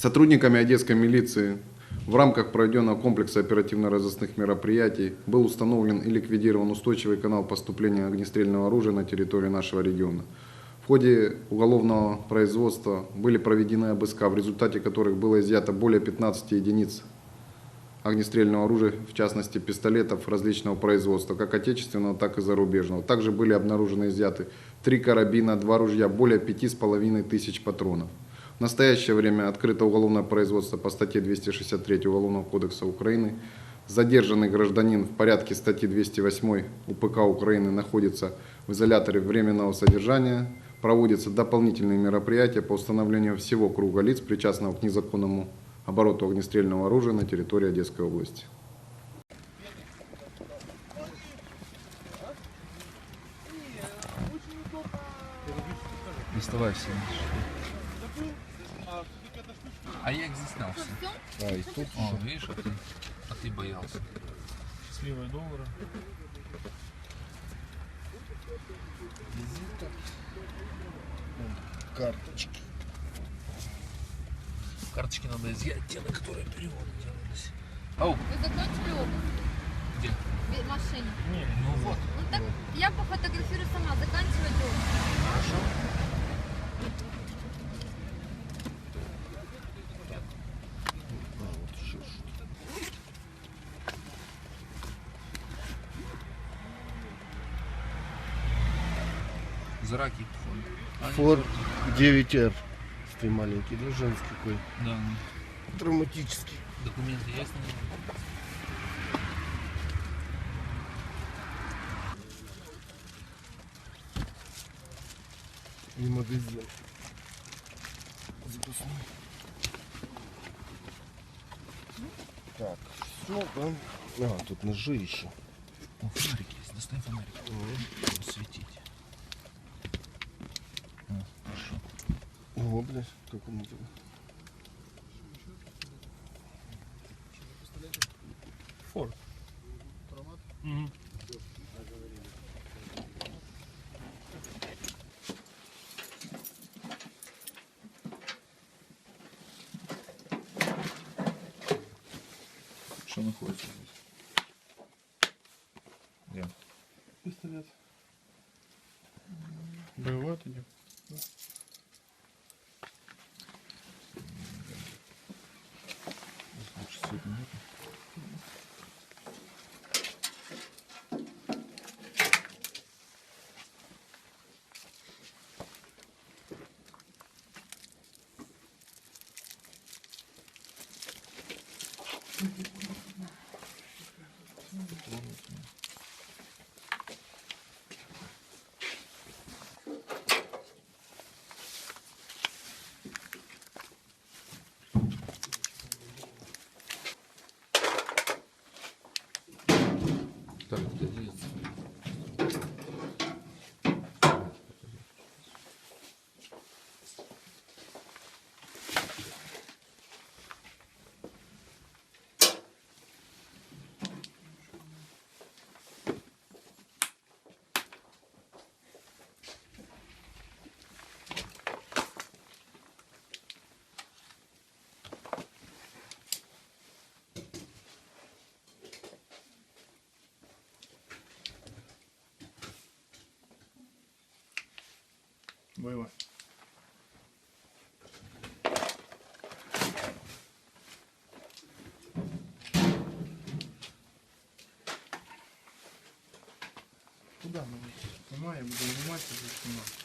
Сотрудниками Одесской милиции в рамках проведенного комплекса оперативно-розыскных мероприятий был установлен и ликвидирован устойчивый канал поступления огнестрельного оружия на территорию нашего региона. В ходе уголовного производства были проведены обыска, в результате которых было изъято более 15 единиц огнестрельного оружия, в частности пистолетов различного производства, как отечественного, так и зарубежного. Также были обнаружены изъяты три карабина, два ружья, более пяти с половиной тысяч патронов. В настоящее время открыто уголовное производство по статье 263 Уголовного кодекса Украины. Задержанный гражданин в порядке статьи 208 УПК Украины находится в изоляторе временного содержания. Проводятся дополнительные мероприятия по установлению всего круга лиц, причастного к незаконному обороту огнестрельного оружия на территории Одесской области. Доставай все. А я их заснял все. А, и тут О, видишь, а ты, а ты боялся. Счастливого доллара. карточки. Карточки надо изъять, те, на которые переводы делались. Ау, Вы закончили обувь? Где? В машине. ну вот. Ну так я пофотографирую сама, заканчивать обувь. Хорошо. А, вот еще что. Зраки Форд 9R. Ты маленький, ну женский какой. Да. Травматический. Документы есть на него? И магазин. Запасной. Так, все, да? А, тут ножи еще. О, фонарик есть. Достань фонарик. О, О, блядь, как он это... Форд. Что находится здесь? Где? Пистолет. Боевой идет. Лучше Так, где Боевой. Куда мы? Снимай, я буду внимательно снимать.